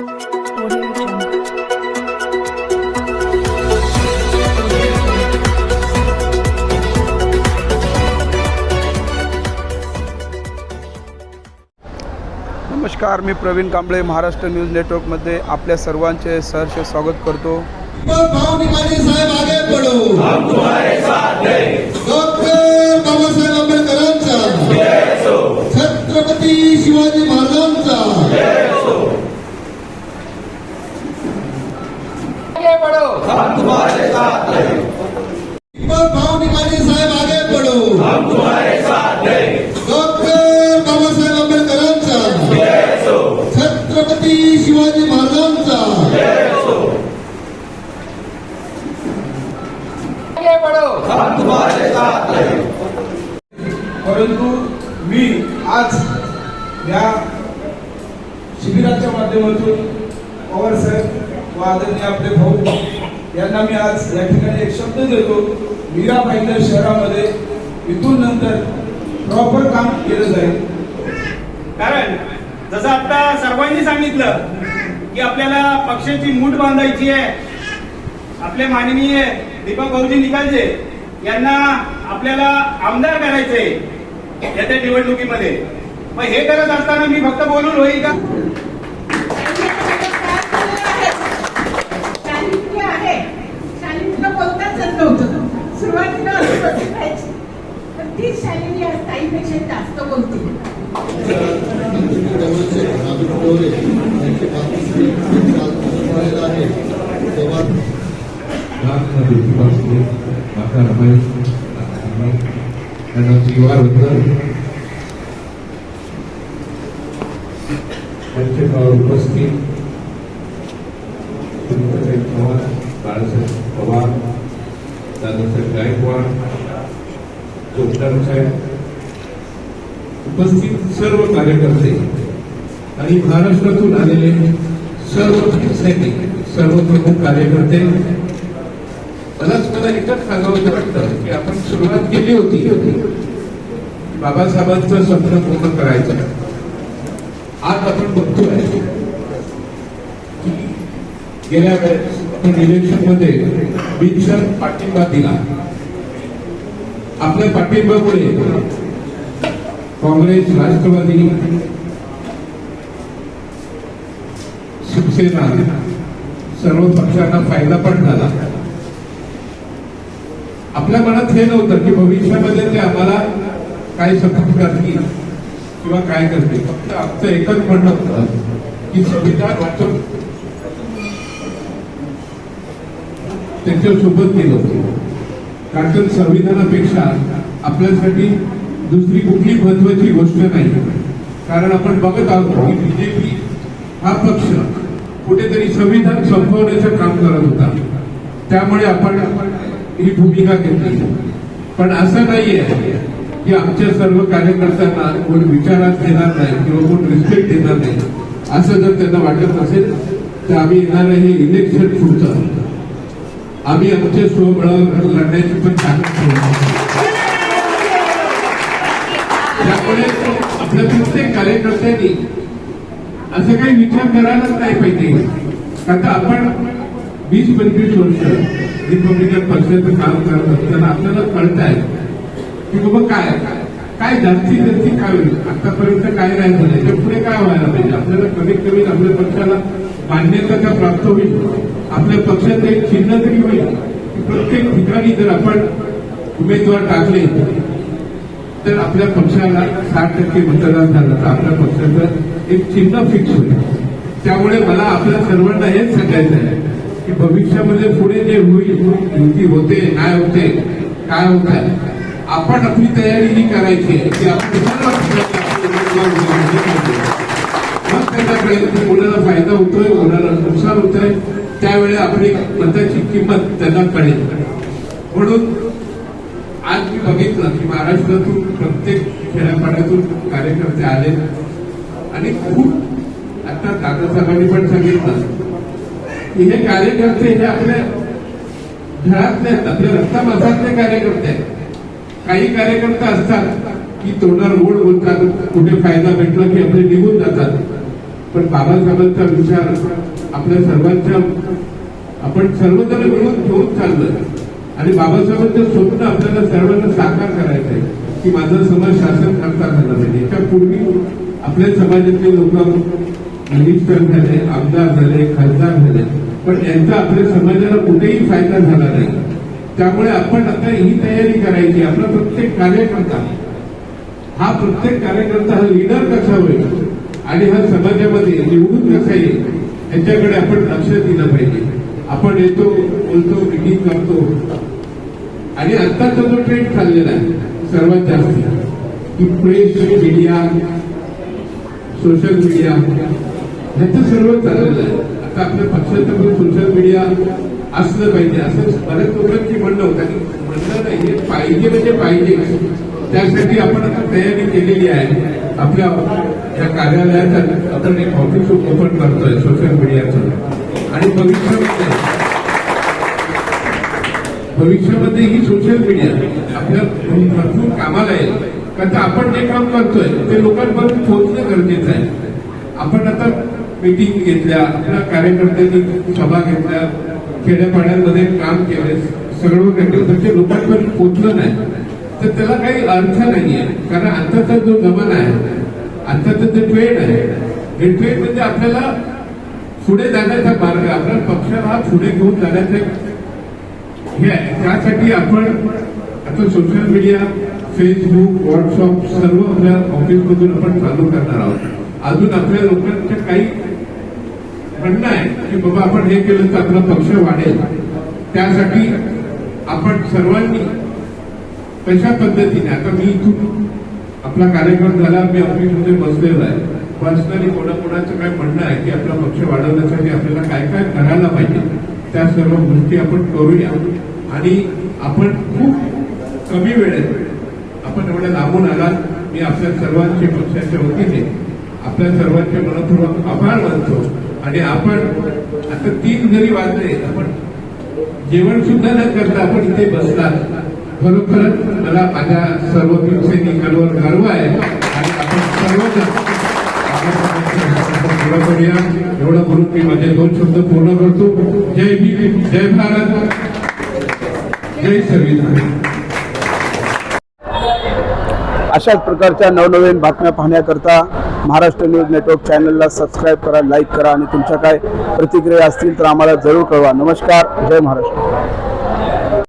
नमस्कार मी प्रवीण कांबळे महाराष्ट्र न्यूज नेटवर्कमध्ये आपल्या सर्वांचे सहर्ष स्वागत करतो. छत्रपती शिवाजी महाराजांचा. शिबिराच्या माध्यमातून पवार साहेब व आदरणीय आपले भाऊ यांना मी आज या ठिकाणी एक शब्द देतो. मीरा भाईंदर शहरामध्ये इथून नंतर प्रॉपर काम केलं जाईल. कारण जसं आता सर्वांनी सांगितलं की आपल्याला पक्षाची मूठ बांधायची आहे आपले माननीय दीपक भाऊजी निकालजे यांना आपल्याला आमदार करायचे येत्या निवडणुकीमध्ये. मग हे करत असताना मी फक्त बोलून होईल का? शालिनी आहे शालिनीला बोलताच येत नव्हतं सुरुवातीला असं बसायची पण तीच शालिनी आज ताईपेक्षा जास्त बोलते रामना भेटीपासून माता रमाई त्यांना जीवार होतं त्यांच्या गावावर उपस्थित सुनीताताई चव्हाण बाळासाहेब पवार दादासाहेब गायकवाड जोगदार साहेब उपस्थित सर्व कार्यकर्ते आणि महाराष्ट्रातून आलेले सर्व सैनिक सर्व प्रमुख कार्यकर्ते मलाच मला एकच सांगावं वाटतं की आपण सुरुवात केली होती. बाबासाहेबांचं स्वप्न पूर्ण करायचं. आज आपण बघतोय की गेल्या वेळेस आपण मध्ये बिनशर्त पाठिंबा दिला. आपल्या पाठिंब्यामुळे काँग्रेस राष्ट्रवादी शिवसेना सर्व पक्षांना फायदा पण झाला. आपल्या मनात हे नव्हतं की भविष्यामध्ये ते आम्हाला काय सपोर्ट करतील किंवा काय करतील. फक्त आमचं एकच म्हणणं होतं की संविधान वाचून त्याच्यासोबत गेलो. होतं कारण तर संविधानापेक्षा आपल्यासाठी दुसरी कुठली महत्वाची गोष्ट नाही. कारण आपण बघत आहोत की बीजेपी हा पक्ष कुठेतरी संविधान संपवण्याचं काम करत होता. त्यामुळे आपण ही भूमिका घेतली. पण असं नाहीये की आमच्या सर्व कार्यकर्त्यांना कोण विचारात घेणार नाही किंवा कोण रिस्पेक्ट देणार नाही. असं जर त्यांना वाटत असेल तर आम्ही येणार हे इलेक्शन पुढचं. आम्ही आमच्या स्वबळावर लढण्याची पण ताकद त्यामुळे आपल्या प्रत्येक कार्यकर्त्यांनी असं काही विचार करायलाच नाही पाहिजे. कारण आपण वीस पंचवीस वर्ष रिपब्लिकन पक्षाचं काम करत असताना आपल्याला कळत आहे की बाबा काय? काय जास्तीत जास्ती काय होईल? आतापर्यंत काय नाही झालं. याच्यापुढे काय व्हायला पाहिजे? आपल्याला कमीत कमी आपल्या पक्षाला मान्यता का प्राप्त होईल. आपल्या पक्षाचं एक चिन्ह तरी होईल. प्रत्येक ठिकाणी जर आपण उमेदवार टाकले तर आपल्या पक्षाला साठ टक्के मतदान झालं तर आपल्या पक्षाचं एक चिन्ह फिक्स होईल. त्यामुळे मला आपल्या सर्वांना हेच सांगायचं आहे की भविष्यामध्ये पुढे जे होईल युती होते नाही होते काय होत आहे आपण आपली तयारी ही करायची आहे. की आपण मग त्याच्याकडे कोणाला फायदा होतोय कोणाला नुकसान होतंय त्यावेळी आपली मताची किंमत त्यांना कळेल. म्हणून आज मी बघितलं की महाराष्ट्रातून प्रत्येक खेड्यापाड्यातून कार्यकर्ते आले आणि खूप आता दादासाहेबांनी पण सांगितलं की हे कार्यकर्ते हे आपल्या घरातले आहेत आपल्या रक्तामासातले कार्यकर्ते आहेत. काही कार्यकर्ते असतात की तोंडावर गोड बोलतात कुठे फायदा भेटला की आपले निघून जातात. पण बाबासाहेबांचा विचार आपल्या सर्वांच्या आपण सर्वजण मिळून घेऊन चाललोय. आणि बाबासाहेबांचं स्वप्न आपल्याला सर्वांना साकार करायचं आहे की माझा समाज शासन करता झाला पाहिजे. याच्यापूर्वी आपल्या समाजातले लोक मिनिस्टर झाले आमदार झाले खासदार झाले पण यांचा आपल्या समाजाला कुठेही फायदा झाला नाही. त्यामुळे आपण आता ही तयारी करायची. आपला प्रत्येक कार्यकर्ता हा प्रत्येक कार्यकर्ता हा लीडर कसा होईल? आणि हा समाजामध्ये निवडून कसा येईल? याच्याकडे आपण लक्ष दिलं पाहिजे. आपण येतो बोलतो मिटिंग करतो. आणि आत्ताचा जो ट्रेंड चाललेला आहे सर्वात जास्त की प्रेस मीडिया सोशल मीडिया ह्याचं सर्व चाललेलं आहे. आता आपल्या पक्षाचं पण सोशल मीडिया असलं पाहिजे. असं बऱ्याच लोकांची म्हणणं होतं. की म्हणणं नाही हे पाहिजे म्हणजे पाहिजे. त्यासाठी आपण आता तयारी केलेली आहे. आपल्या या कार्यालयात आपण एक ऑफिस ओपन करतोय सोशल मीडियाचं आणि भविष्यामध्ये भविष्यामध्ये ही सोशल मीडिया आपल्या भरपूर कामाला येईल. कारण आपण जे काम करतोय ते लोकांपर्यंत पोहोचणं गरजेचं आहे. आपण आता मीटिंग घेतल्या आपल्या कार्यकर्त्यांनी सभा घेतल्या खेड्यापाड्यांमध्ये काम केले सगळं केलं तर लोकांपर्यंत पोहोचलं नाही. तर त्याला काही अर्थ नाहीये. कारण आताचा जो जमाना आहे आताचं जे ट्रेड आहे हे ट्रेड म्हणजे आपल्याला पुढे जाण्याचा मार्ग. आपला पक्षाला हा पुढे घेऊन जाण्याचा हे आहे. त्यासाठी आपण आता सोशल मीडिया फेसबुक व्हॉट्सअप सर्व आपल्या ऑफिसमधून आपण चालू करणार आहोत. अजून आपल्या लोकांच्या काही म्हणणं आहे की बाबा आपण हे केलं तर आपला पक्ष वाढेल. त्यासाठी आपण सर्वांनी कशा पद्धतीने आता मी इथून आपला कार्यक्रम झाला मी ऑफिसमध्ये बसलेलो आहे. पर्सनली कोणाकोणाचं काय म्हणणं आहे की आपला पक्ष वाढवण्यासाठी आपल्याला काय काय करायला पाहिजे त्या सर्व गोष्टी आपण करूया. आणि आपण खूप कमी वेळेत आपण एवढ्या लांबून आलात मी आपल्या सर्वांचे पक्षाच्या वतीने आपल्या सर्वांचे मनपूर्वक आभार मानतो. आणि आपण आता तीन जरी वाजले आपण जेवण सुद्धा न करता आपण इथे बसतात खरोखरच मला माझ्या सर्व सैनिकांवर गर्व आहे. आणि आपण सर्वजण करूया एवढं बोलून मी माझे दोन शब्द पूर्ण करतो. जय भीम जय भारत. जय संविधान. अशाच प्रकारच्या नवनवीन बातम्या पाहण्याकरता महाराष्ट्र न्यूज नेटवर्क चॅनलला सबस्क्राईब करा लाईक करा आणि तुमच्या काय प्रतिक्रिया असतील तर आम्हाला जरूर कळवा. नमस्कार जय महाराष्ट्र.